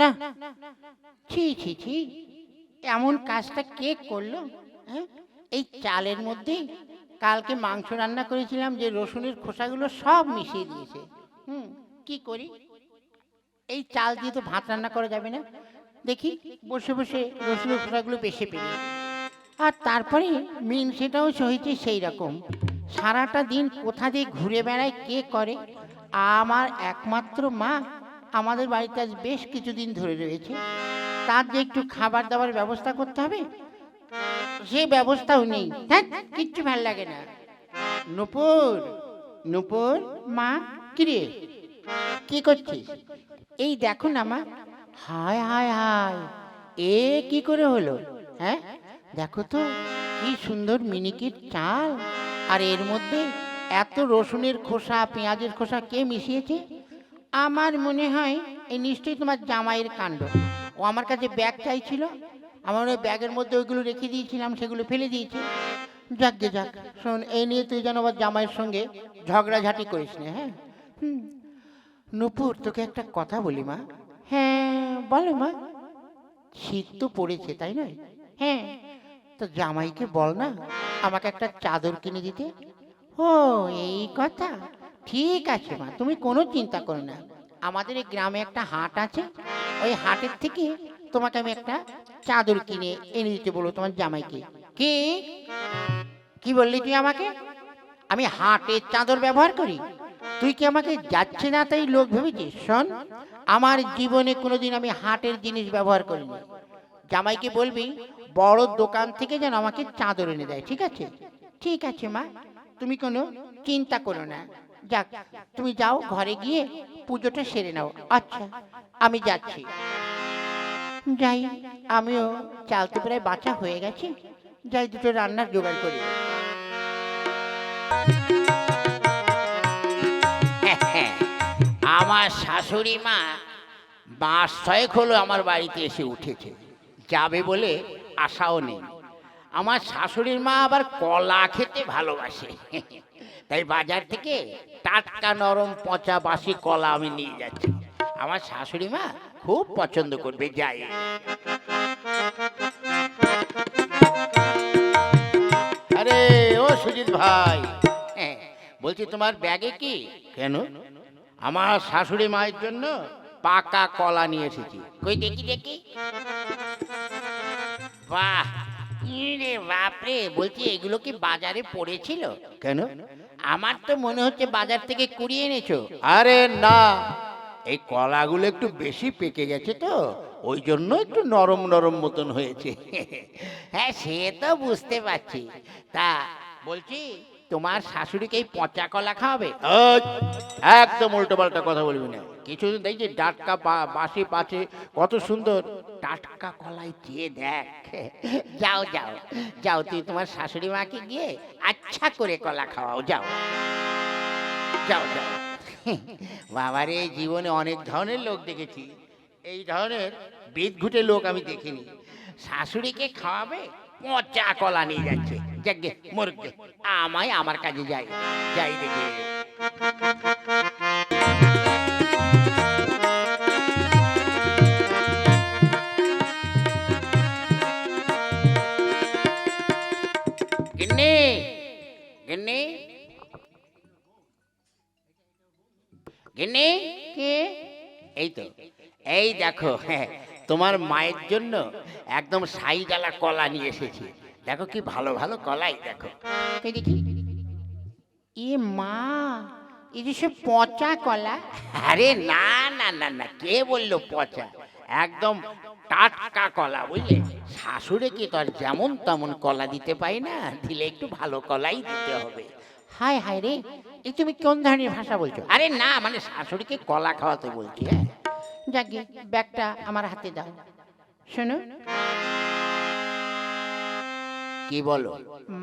না। ছি ছি ছি। এমন কাজটা কে করল হ্যাঁ? এই চালের মধ্যে কালকে মাংস রান্না করেছিলাম, যে রসুনের খোসাগুলো সব মিশিয়ে দিয়েছে। হুম, কি করি? এই চাল দিয়ে তো ভাত রান্না করা যাবে না। দেখি, বসে বসে রসুনের খোসাগুলো বেশি পেয়ে আর তারপরে মিন সেটাও হয়েছে সেই রকম। সারাটা দিন কোথা দিয়ে ঘুরে বেড়ায়, কে করে? আমার একমাত্র মা আমাদের বাড়িতে আজ বেশ কিছুদিন ধরে রয়েছে। তার যে একটু খাবার দাবার ব্যবস্থা করতে হবে, সে ব্যবস্থাও নেই। হ্যাঁ কিচ্ছু ভালো লাগে না। নুপুর নুপুর, মা, কিরে, কি করছিস? এই দেখো না মা। হায় হায় হায়, এ কি করে হলো? হ্যাঁ দেখো তো, কি সুন্দর মিনিকির চাল। আর এর মধ্যে এত রসুনের খোসা, পেঁয়াজের খোসা কে মিশিয়েছে? আমার মনে হয় এই নিশ্চয়ই তোমার জামাইয়ের কাণ্ড। ও আমার কাছে ব্যাগ চাইছিল আমার ওই ব্যাগের মধ্যে ওইগুলো রেখে দিয়েছিলাম সেগুলো ফেলে দিয়েছি। যাক গে যাক শোন এই নিয়ে তুই যেন আবার জামাইয়ের সঙ্গে ঝগড়াঝাটি করিস না হ্যাঁ? হুম। নুপুর তোকে একটা কথা বলি মা। হ্যাঁ বলো মা। শীত তো পড়েছে তাই নয়? হ্যাঁ। তো জামাইকে বল না আমাকে একটা চাদর কিনে দিতে। ও এই কথা। ঠিক আছে মা, তুমি কোনো চিন্তা করো না। আমাদের এই গ্রামে একটা হাট আছে, ওই হাটের থেকে তোমাকে আমি একটা চাদর কিনে এনে দিতে বলব তোমার জামাইকে। কি? কি বললি তুই আমাকে? আমি হাটের চাদর ব্যবহার করি? তুই কি আমাকে যাচ্ছে না তাই লোক ভেবেছিস? শোন, আমার জীবনে কোনোদিন আমি হাটের জিনিস ব্যবহার করিনি। জামাইকে বলবি, বড় দোকান থেকে যেন আমাকে চাদর এনে দেয়, ঠিক আছে? ঠিক আছে মা, তুমি কোনো চিন্তা করো না। যাক, তুমি যাও, ঘরে গিয়ে পুজোটা সেরে নাও। আচ্ছা আমি যাচ্ছি। যাই, আমিও চালতে প্রায় বাঁচা হয়ে গেছি। যাই, দুটো রান্নার জোগাড় করি। আমার শাশুড়ি মা মাস ছয়েক হলো আমার বাড়িতে এসে উঠেছে। যাবে বলে আশাও নেই। আমার শাশুড়ির মা আবার কলা খেতে ভালোবাসে। তাই বাজার থেকে টাটকা নরম পচা বাসি কলা আমি নিয়ে যাচ্ছি। আমার শাশুড়ি মা খুব পছন্দ করবে যাই। আরে ও সুজিত ভাই। হ্যাঁ, বলছি তোমার ব্যাগে কি? কেন? আমার শাশুড়ি মায়ের জন্য পাকা কলা নিয়ে এসেছি। কই দেখি দেখি। বাহ রে বাপরে বলছি এগুলো কি বাজারে পড়েছিল? কেন? আমার তো মনে হচ্ছে বাজার থেকে কুড়িয়ে এনেছো। আরে না এই কলাগুলো একটু বেশি পেকে গেছে তো ওই জন্য একটু নরম নরম মতন হয়েছে। হ্যাঁ সে তো বুঝতে পারছি। তা বলছি তোমার শাশুড়িকে এই পচা কলা খাওয়াবে? একদম উল্টো পাল্টা কথা বলবি না। কিছুদিন দেখছি ডাটকা বাসি পাচে কত সুন্দর। টাটকা কলাই চেয়ে দেখ। যাও যাও যাও তুই তোমার শাশুড়ি মাকে গিয়ে আচ্ছা করে কলা খাওয়াও যাও। যাও যাও। বাবারে জীবনে অনেক ধরনের লোক দেখেছি। এই ধরনের বিদঘুটে লোক আমি দেখিনি। শাশুড়িকে খাওয়াবে পচা কলা নিয়ে যাচ্ছে। যাকে মরকে আমায় আমার কাজে যাই যাই দেখে। গিন্নি গিন্নি। গিন্নি কে? এই তো এই দেখো হ্যাঁ তোমার মায়ের জন্য একদম সাইডালা কলা নিয়ে এসেছি। দেখো কি ভালো ভালো কলাই দেখো। দেখি। এ মা এই যে সব পচা কলা। আরে না না না না কে বলল পচা? একদম টাটকা কলা বুঝলে? শাশুড়ে কি তো আর যেমন তেমন কলা দিতে পাই না? দিলে একটু ভালো কলাই দিতে হবে। হায় হায় রে এই তুমি কোন ধরনের ভাষা বলছো? আরে না মানে শাশুড়িকে কলা খাওয়াতে বলছি হ্যাঁ। যাকে ব্যাগটা আমার হাতে দাও। শোনো কি বলো?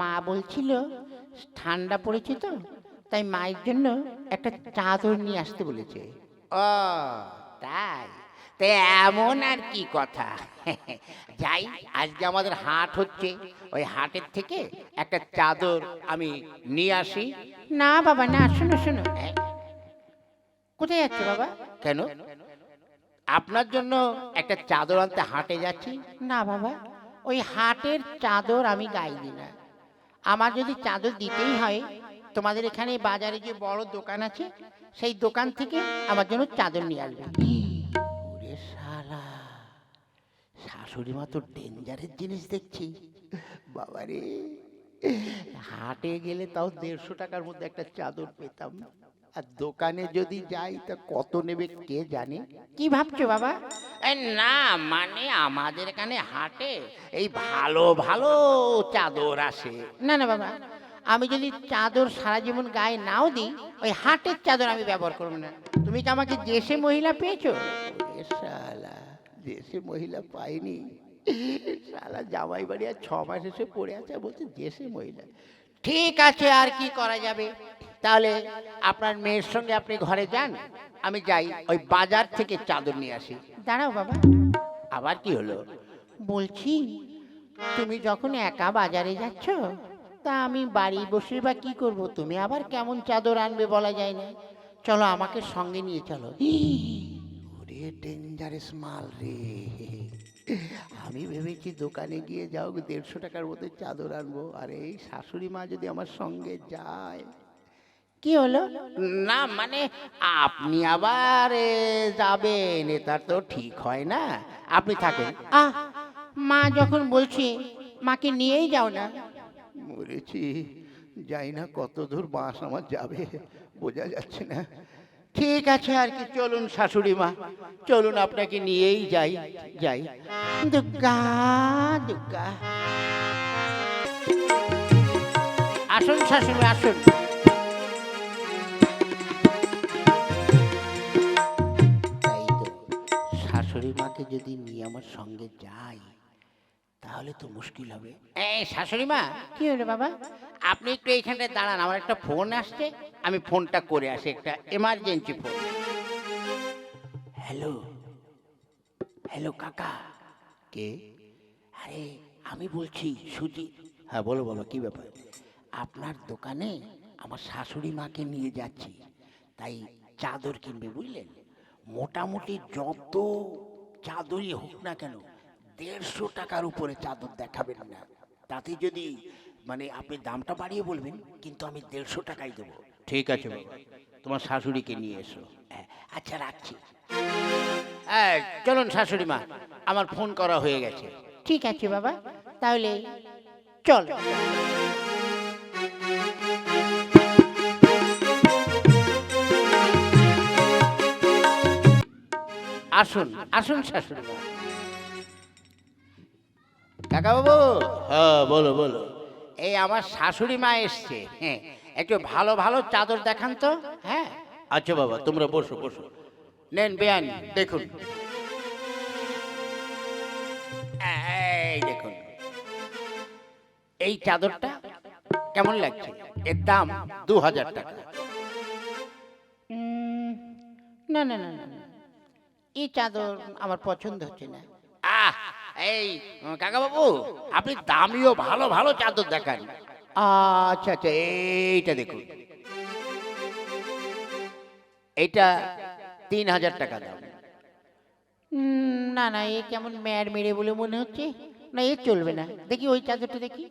মা বলছিল ঠান্ডা পড়েছে তো তাই মায়ের জন্য একটা চাদর নিয়ে আসতে বলেছে। ও তাই? তে এমন আর কি কথা? যাই আজকে আমাদের হাট হচ্ছে ওই হাটের থেকে একটা চাদর আমি নিয়ে আসি। না বাবা না শোনো শোনো। কোথায় যাচ্ছে বাবা? কেন? আপনার জন্য একটা চাদর আনতে হাটে যাচ্ছি। না বাবা ওই হাটের চাদর আমি গাই গাইনি না। আমার যদি চাদর দিতেই হয়, তোমাদের এখানে বাজারে যে বড় দোকান আছে, সেই দোকান থেকে আমার জন্য চাদর নিয়ে আসবে। শাশুড়ি মা তো ডেঞ্জারের জিনিস দেখছি। বাবারে হাটে গেলে তাও দেড়শো টাকার মধ্যে একটা চাদর পেতাম। আর দোকানে যদি যাই তা কত নেবে কে জানে? কি ভাবছ বাবা? এই না মানে আমাদের এখানে হাটে এই ভালো ভালো চাদর আসে। না না বাবা আমি যদি চাদর সারা জীবন গায়ে নাও দিই ওই হাটের চাদর আমি ব্যবহার করব না। তুমি কি আমাকে দেশে মহিলা পেয়েছ। এ শালা দেশে মহিলা পাইনি। শালা জামাই বাড়ি আর ছ মাস এসে পড়ে আছে আর বলছে দেশে মহিলা। ঠিক আছে আর কি করা যাবে? তাহলে আপনার মেয়ের সঙ্গে আপনি ঘরে যান আমি যাই ওই বাজার থেকে চাদর নিয়ে আসি। দাঁড়াও বাবা। আবার কি হলো? বলছি তুমি যখন একা বাজারে যাচ্ছ তা আমি বাড়ি বসে বা কি করব? তুমি আবার কেমন চাদর আনবে বলা যায় না। চলো আমাকে সঙ্গে নিয়ে চলো। ওরে ডেঞ্জারাস মাল রে। আমি ভেবেছি দোকানে গিয়ে যাও দেড়শো টাকার মতো চাদর আনব। আর এই শাশুড়ি মা যদি আমার সঙ্গে যায়। কি হলো? না মানে আপনি আবার যাবেন এটা তো ঠিক হয় না। আপনি থাকেন। আহ মা যখন বলছি মাকে নিয়েই যাও না। মরেছি যাই না কত দূর বাস আমার যাবে বোঝা যাচ্ছে না। ঠিক আছে আর কি, চলুন শাশুড়ি মা, চলুন আপনাকে নিয়েই যাই যাই। দুর্গা আসুন শাশুড়ি আসুন। শাশুড়ি মাকে যদি নিয়ে আমার সঙ্গে যাই তাহলে তো মুশকিল হবে। এই শাশুড়ি মা কি হলো বাবা? আপনি একটু এইখানটায় দাঁড়ান আমার একটা ফোন আসছে। আমি ফোনটা করে আসি একটা এমার্জেন্সি ফোন হ্যালো? হ্যালো কাকা। কে? আরে আমি বলছি সুজি। হ্যাঁ বলো বাবা কি ব্যাপার? আপনার দোকানে আমার শাশুড়ি মাকে নিয়ে যাচ্ছি তাই চাদর কিনবে বুঝলেন? মোটামুটি যত চাদরই হোক না কেন দেড়শো টাকার উপরে চাদর দেখাবেন না। তাতে যদি মানে আপনি দামটা বাড়িয়ে বলবেন কিন্তু আমি দেড়শো টাকাই দেবো। ঠিক আছে বাবা। তোমার শাশুড়িকে নিয়ে এসো। হ্যাঁ, আচ্ছা রাখছি। হ্যাঁ চলুন শাশুড়ি মা আমার ফোন করা হয়ে গেছে। ঠিক আছে বাবা তাহলে চল। আসুন আসুন শাশুড়ি মা। কাকা বাবু হ্যাঁ বলো বলো। এই আমার শাশুড়ি মা এসছে হ্যাঁ। একটু ভালো ভালো চাদর দেখান তো হ্যাঁ। আচ্ছা বাবা তোমরা বসো বসো। নেন বেয়ান দেখুন। এই দেখুন। এই চাদরটা কেমন লাগছে? এর দাম দু হাজার টাকা না না না। এই চাদর আমার পছন্দ হচ্ছে না। এই কাকা বাবু আপনি দামিও ভালো ভালো চাদর দেখান। আচ্ছা আচ্ছা এইটা দেখুন। এইটা তিন হাজার টাকা দাম। না না এ কেমন ম্যার মেরে বলে মনে হচ্ছে? না এ চলবে না। দেখি ওই চাদরটা দেখি।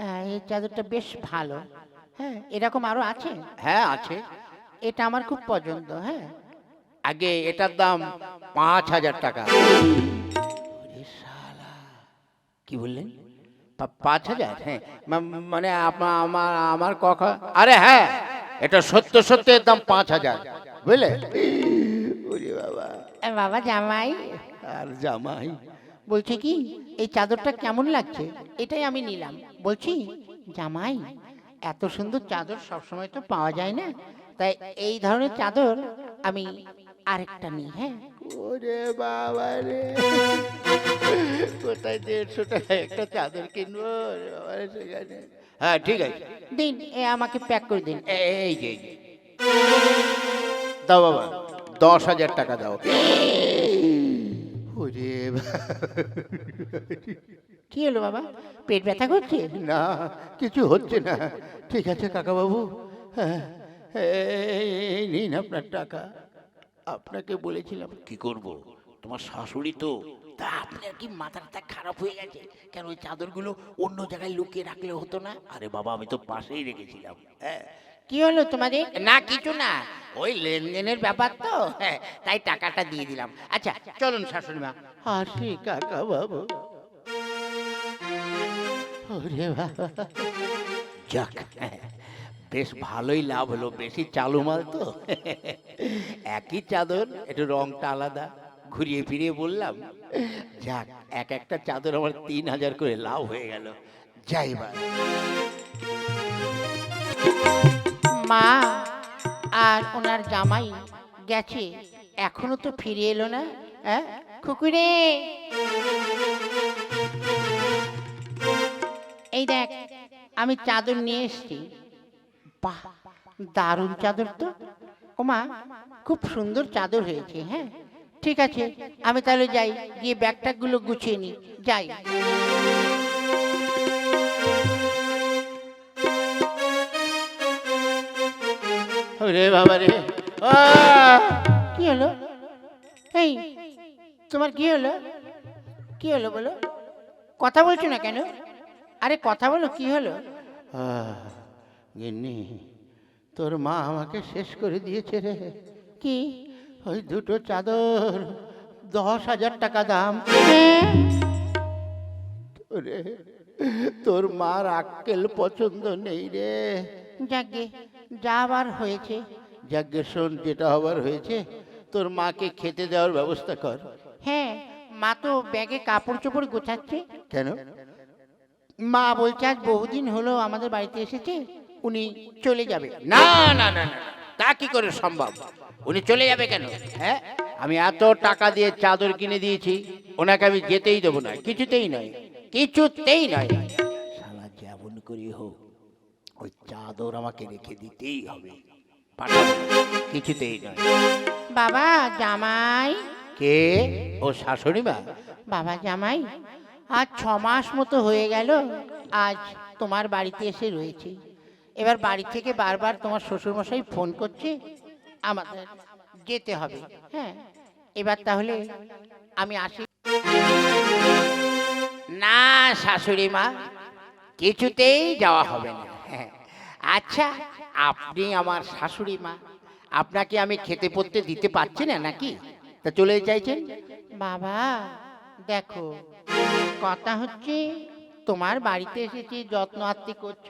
হ্যাঁ এই চাদরটা বেশ ভালো। হ্যাঁ এরকম আরও আছে? হ্যাঁ আছে। এটা আমার খুব পছন্দ হ্যাঁ। আগে এটার দাম পাঁচ হাজার টাকা। কি বললেন? পাঁচ হাজার? হ্যাঁ মানে আমার আমার কখন আরে হ্যাঁ এটা সত্য সত্য এর দাম পাঁচ হাজার। বুঝলে? বাবা। বাবা জামাই। আর জামাই। বলছে কি এই চাদরটা কেমন লাগছে? এটাই আমি নিলাম। বলছি জামাই এত সুন্দর চাদর সবসময় তো পাওয়া যায় না। তাই এই ধরনের চাদর আমি আরেকটা নিই হ্যাঁ ওরে বাবা রে কোথায় দেড়শো টাকা একটা চাদর কিনবো সেখানে হ্যাঁ ঠিক আছে দিন এ আমাকে প্যাক করে দিন এই যে দাও বাবা দশ হাজার টাকা দাও ওরে কি হলো বাবা পেট ব্যথা করছে না কিছু হচ্ছে না ঠিক আছে কাকা বাবু হ্যাঁ এই নিন আপনার টাকা আপনাকে বলেছিলাম কি করব? তোমার শাশুড়ি তো তা আপনার কি মাথাটা খারাপ হয়ে গেছে? কেন ওই চাদরগুলো অন্য জায়গায় লুকিয়ে রাখলে হতো না? আরে বাবা আমি তো পাশেই রেখেছিলাম হ্যাঁ। কি হলো তোমাদের? না কিছু না ওই লেনদেনের ব্যাপার তো হ্যাঁ তাই টাকাটা দিয়ে দিলাম। আচ্ছা চলুন শাশুড়ি মা। আসি কাকা বাবু ওরে বাবা যাক বেশ ভালোই লাভ হলো। বেশি চালু মাল তো। একই চাদর, একটু রংটা আলাদা। ঘুরিয়ে ফিরিয়ে বললাম, যাক, এক একটা চাদর আমার তিন হাজার করে লাভ হয়ে গেল। যাই মা, আর ওনার জামাই গেছে। এখনও তো ফিরে এলো না হ্যাঁ কুকুরে এই দেখ, আমি চাদর নিয়ে এসেছি। বাহ দারুণ চাদর তো। ওমা খুব সুন্দর চাদর হয়েছে হ্যাঁ? ঠিক আছে আমি তাহলে যাই গিয়ে ব্যাগটাগুলো গুছিয়ে নিই যাই। ওরে বাবা রে। কি হলো? এই তোমার কি হলো? কি হলো বলো? কথা বলছো না কেন? আরে কথা বলো কি হলো? গিন্নি তোর মা আমাকে শেষ করে দিয়েছে রে। কি? ওই দুটো চাদর দশ হাজার টাকা দাম? রে তোর মার আক্কেল পছন্দ নেই রে। যাকে যা আবার হয়েছে। যাজ্ঞে শোন যেটা হবার হয়েছে তোর মাকে খেতে দেওয়ার ব্যবস্থা কর। হ্যাঁ মা তো ব্যাগে কাপড় চোপড় গোছাচ্ছে। কেন? মা বলছে আজ বহুদিন হলো আমাদের বাড়িতে এসেছে। উনি চলে যাবে। না না না না তা কি করে সম্ভব? উনি চলে যাবে কেন? হ্যাঁ আমি এত টাকা দিয়ে চাদর কিনে দিয়েছি ওনাকে আমি যেতেই দেবো না। কিছুতেই নয় কিছুতেই নয়। শালা যেমন করি হোক ওই চাদর আমাকে রেখে দিতেই হবে। কিছুতেই নয়। বাবা জামাই। কে? ও শাশুড়ি মা? বাবা জামাই আজ ছ মাস মতো হয়ে গেল আজ তোমার বাড়িতে এসে রয়েছে। এবার বাড়ি থেকে বারবার তোমার শ্বশুরমশাই ফোন করছে, আমাদের যেতে হবে। হ্যাঁ এবার তাহলে আমি আসি। না, শাশুড়ি মা, কিছুতেই যাওয়া হবে না। হ্যাঁ। আচ্ছা আপনি আমার শাশুড়ি মা, আপনাকে আমি খেতে পড়তে দিতে পারছি না নাকি? তা চলে চাইছেন বাবা, দেখো, কথা হচ্ছে তোমার বাড়িতে এসেছি, যত্ন আত্মি করছ।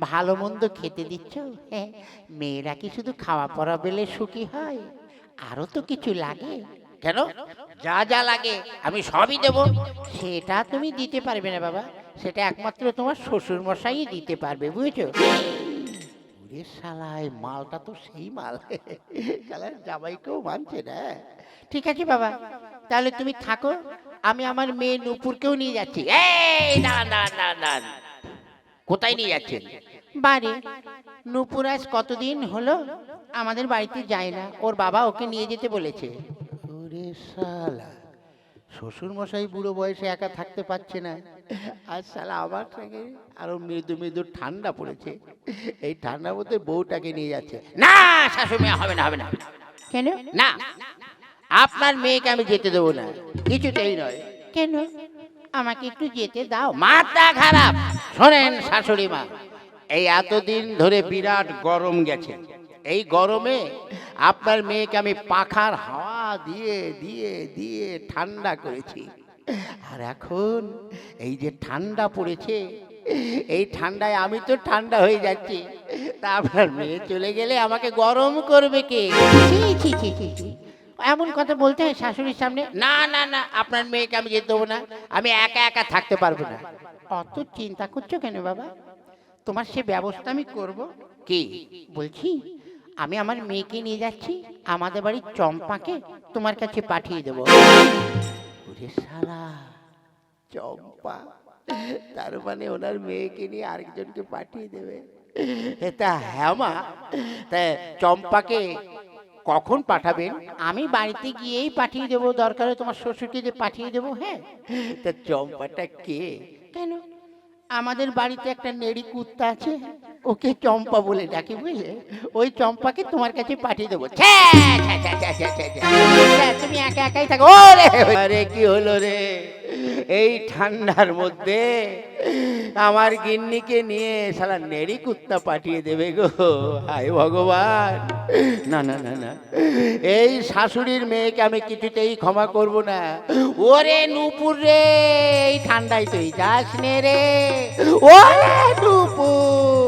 ভালো মন্দ খেতে দিচ্ছ? হ্যাঁ মেয়েরা কি শুধু খাওয়া পড়া বেলে সুখী হয়? আরও তো কিছু লাগে। কেন? যা যা লাগে আমি সবই দেব। সেটা তুমি দিতে পারবে না বাবা। সেটা একমাত্র তোমার শ্বশুর মশাই দিতে পারবে বুঝেছ? ওরে মালটা তো সেই মাল। শালা জামাইকেও মানছে না। ঠিক আছে বাবা তাহলে তুমি থাকো। আমি আমার মেয়ে নুপুরকেও নিয়ে যাচ্ছি। এই দাঁড়ান দাঁড়ান দাঁড়ান দাঁড়ান। কোথায় নিয়ে যাচ্ছেন? বাড়ি। নুপুর আজ কতদিন হলো আমাদের বাড়িতে যায় না। ওর বাবা ওকে নিয়ে যেতে বলেছে। ওরে শালা শ্বশুর মশাই বুড়ো বয়সে একা থাকতে পারছে না। আর শালা আমার সঙ্গে আরও মৃদু মৃদু ঠান্ডা পড়েছে। এই ঠান্ডার মধ্যে বউটাকে নিয়ে যাচ্ছে। না শাশুড়ি হবে না হবে না। কেন? না আপনার মেয়েকে আমি যেতে দেবো না। কিছুতেই নয়। কেন? আমাকে একটু যেতে দাও। মাথা খারাপ। শোনেন শাশুড়ি মা এই এতদিন ধরে বিরাট গরম গেছে। এই গরমে আপনার মেয়েকে আমি পাখার হাওয়া দিয়ে দিয়ে দিয়ে ঠান্ডা করেছি। আর এখন এই যে ঠান্ডা পড়েছে, এই ঠান্ডায় আমি তো ঠান্ডা হয়ে যাচ্ছি। তা আপনার মেয়ে চলে গেলে আমাকে গরম করবে কে। এমন কথা বলতে হয় শাশুড়ির সামনে? না না না, আপনার মেয়েকে আমি যেতে দেবো না। আমি একা একা থাকতে পারব না। অত চিন্তা করছ কেন বাবা? তোমার সে ব্যবস্থা আমি করব? কি? বলছি আমি আমার মেয়েকে নিয়ে যাচ্ছি আমাদের বাড়ির চম্পাকে তোমার কাছে পাঠিয়ে দেবো। ওরে শালা চম্পা তার মানে ওনার মেয়েকে নিয়ে আরেকজনকে পাঠিয়ে দেবে? তা হ্যাঁ মা তা চম্পাকে কখন পাঠাবেন? আমি বাড়িতে গিয়েই পাঠিয়ে দেবো দরকার তোমার শ্বশুরকে যে পাঠিয়ে দেবো হ্যাঁ? তা চম্পাটা কে? কেন? আমাদের বাড়িতে একটা নেড়ি কুত্তা আছে, ওকে চম্পা বলে ডাকি, বুঝলে? ওই চম্পাকে তোমার কাছে পাঠিয়ে দেবো। তুমি একা একাই থাকো। রে কি হলো রে? এই ঠান্ডার মধ্যে আমার গিন্নিকে নিয়ে সারা নেড়ি কুত্তা পাঠিয়ে দেবে গো। হায় ভগবান। না না না না। এই শাশুড়ির মেয়েকে আমি কিছুতেই ক্ষমা করব না। ওরে নুপুর রে, এই ঠান্ডায় তুই যাস নে রে। ওরে নুপুর।